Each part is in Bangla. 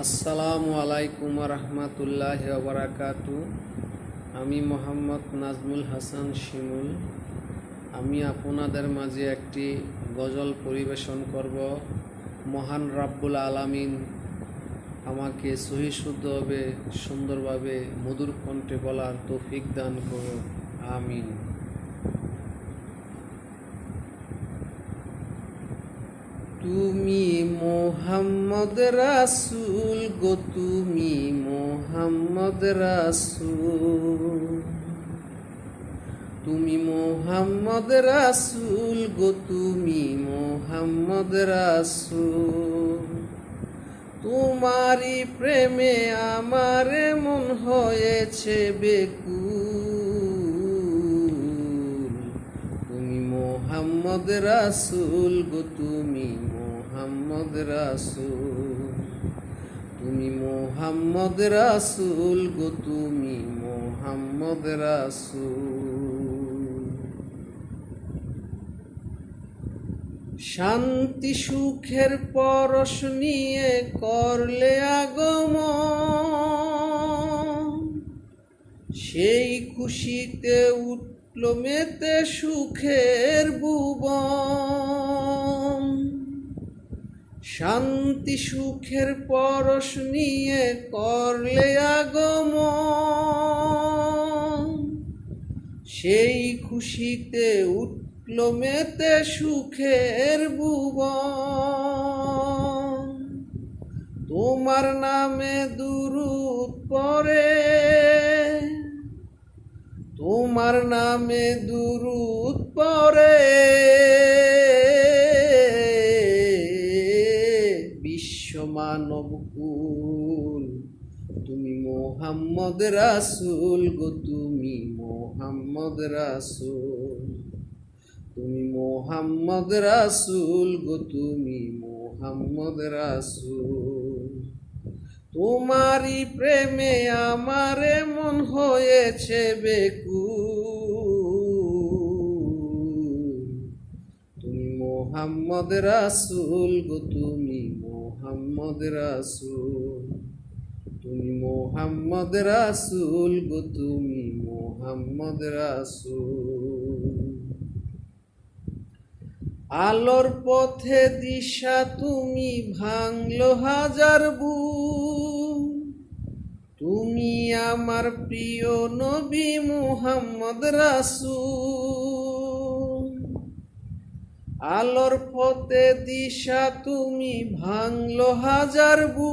আসসালামু আলাইকুম রহমতুল্লাহ বারাকাতু। আমি মোহাম্মদ নাজমুল হাসান শিমুল। আমি আপনাদের মাঝে একটি গজল পরিবেশন করব। মহান রাব্বুল আলামিন আমাকে সহিশুদ্ধভাবে সুন্দরভাবে মধুর কণ্ঠে বলার তৌফিক দান করো আমিন। তুমি মোহাম্মদ রাসুল গো তুমি মোহাম্মদ রাসুল। তুমি মোহাম্মদ রাসুল গো তুমি মোহাম্মদ রাসুল। তোমারই প্রেমে আমার মন হয়েছে বেকুল মোহাম্মদ রাসুল গো, তুমি মোহাম্মদ রাসুল। তুমি মোহাম্মদ রাসুল গো, তুমি মোহাম্মদ রাসুল। শান্তি সুখের পরশ নিয়ে করলে আগমন। সেই খুশিতে উঠল মেতে সুখের ভুবন। শান্তি সুখের পরশ নিয়ে করলে আগমন। সেই খুশিতে উঠল মেতে সুখের ভুবন। তোমার নামে দুরুদ পরে তোমার নামে দুরুদ পরে বিশ্ব মানব কুল, তুমি মোহাম্মদ রাসুল গো, তুমি মোহাম্মদ রাসুল। তুমি মোহাম্মদ রাসুল গো, তুমি মোহাম্মদ রাসুল। তোমারই প্রেমে আমার মন হয়েছে বেকু তুমি মোহাম্মদ রাসুল গো, তুমি মোহাম্মদ রাসুল। তুমি মোহাম্মদ রাসুল গো, তুমি মোহাম্মদ রাসুল। আলোর পথে দিশা তুমি ভাঙলো হাজার বু তুমি আমার প্রিয় নবী মুহাম্মদ রাসুল। আলোর পথে দিশা তুমি ভাঙলো হাজার বু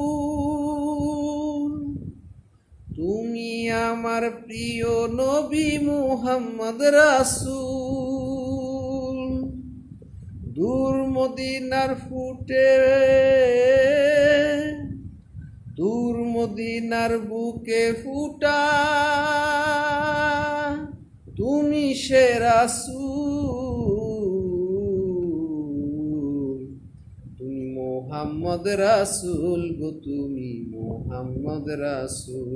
তুমি আমার প্রিয় নবী মুহাম্মদ রাসুল। দূর মদিনার ফুটে দূর মদিনার বুকে ফুটা। তুমি সে রাসুল তুমি মোহাম্মদ রাসুল গো, তুমি মোহাম্মদ রাসুল।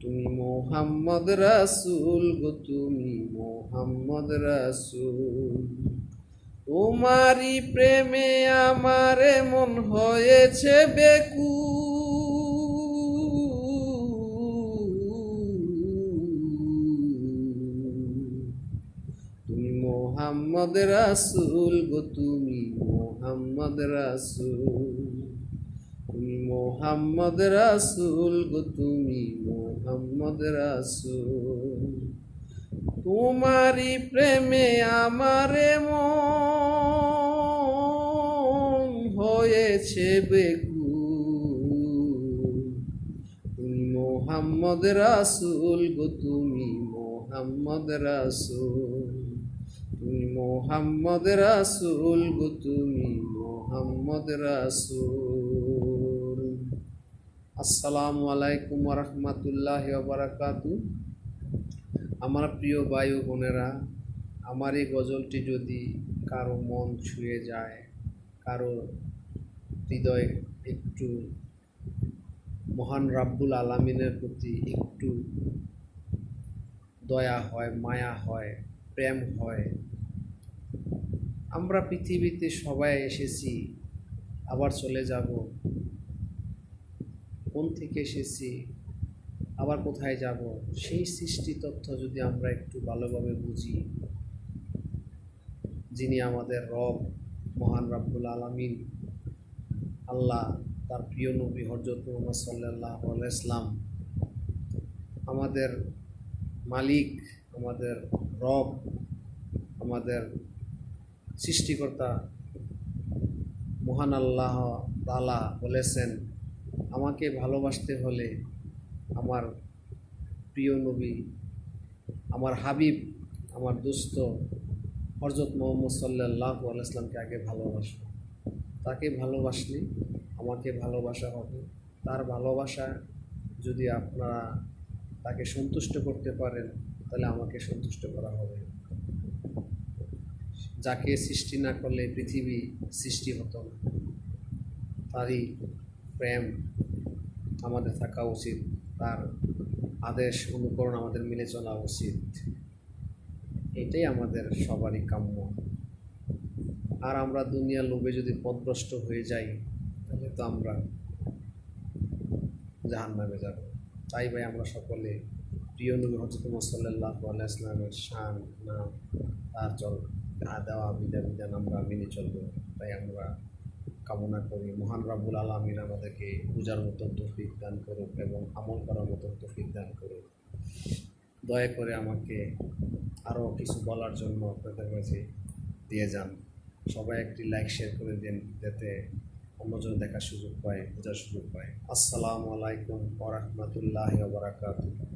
তুমি মোহাম্মদ রাসুল গো, তুমি মোহাম্মদ রাসুল। তোমারই প্রেমে আমার মন হয়েছে বেকু মোহাম্মদ রাসুল গো তুমি মোহাম্মদ রাসুল। তুমি মোহাম্মদ রাসুল গো তুমি মোহাম্মদ রাসুল। তোমারই প্রেমে আমারে মন হয়েছে বেকু তুমি মোহাম্মদ রাসুল গো তুমি মোহাম্মদ রাসুল। মোহাম্মদ রাসুল গো তুমি মোহাম্মদ রাসুল। আসসালামু আলাইকুম রহমতুল্লাহ বারাকাতু। আমার প্রিয় বায়ু বোনেরা আমার এই গজলটি যদি কারও মন ছুঁয়ে যায়, কারও হৃদয় একটু মহান রাব্বুল আলামিনের প্রতি একটু দয়া হয়, মায়া হয়, প্রেম হয় আমরা পৃথিবীতে সবাই এসেছি, আবার চলে যাব। কোন থেকে এসেছি, আবার কোথায় যাব? সেই সৃষ্টি তথ্য যদি আমরা একটু ভালোভাবে বুঝি। যিনি আমাদের রব, মহান রাব্বুল আলমিন, আল্লাহ, তার প্রিয় নবী হজরত মোহাম্মদ সাল্লাহ ইসলাম আমাদের মালিক, আমাদের রব, আমাদের সৃষ্টিকর্তা। মহান আল্লাহ তালা বলেছেন, আমাকে ভালোবাসতে হলে আমার প্রিয় নবী, আমার হাবিব, আমার দোস্ত হরজত মোহাম্মদ সাল্লাহ আলাইসলামকে আগে ভালোবাসো। তাকে ভালোবাসলে আমাকে ভালোবাসা হবে। তার ভালোবাসা যদি আপনারা তাকে সন্তুষ্ট করতে পারেন, তাহলে আমাকে সন্তুষ্ট করা হবে। যাকে সৃষ্টি না করলে পৃথিবী সৃষ্টি হতো না। তারই প্রেম আমাদের থাকা উচিত। তার আদেশ, অনুকরণ আমাদের মিলে চলা উচিত। এটাই আমাদের সবারই কাম্য। আর আমরা দুনিয়ার লোভে যদি পথভ্রষ্ট হয়ে যাই, তাহলে তো আমরা জাহান নামে যাব। তাই ভাই, আমরা সকলে প্রিয় নবী হজরত মোসাল্লাহ আলাইসলামের শান, নাম, তার চল দেওয়া বিধা বিধান আমরা মেনে চলব। তাই আমরা কামনা করি, মহান রাবুল আলমিন আমাদেরকে পূজার মতন তৌফিক দান করুক এবং আমল করার মতন তৌফিক দান করুক। দয়া করে আমাকে আরও কিছু বলার জন্য আপনাদের কাছে দিয়ে যান। সবাই একটি লাইক শেয়ার করে দিন, যাতে অন্যজন দেখার সুযোগ পায়, বোঝার সুযোগ পায়। আসসালামু আলাইকুম ওরহমতুল্লাহ বারাকাতুহ।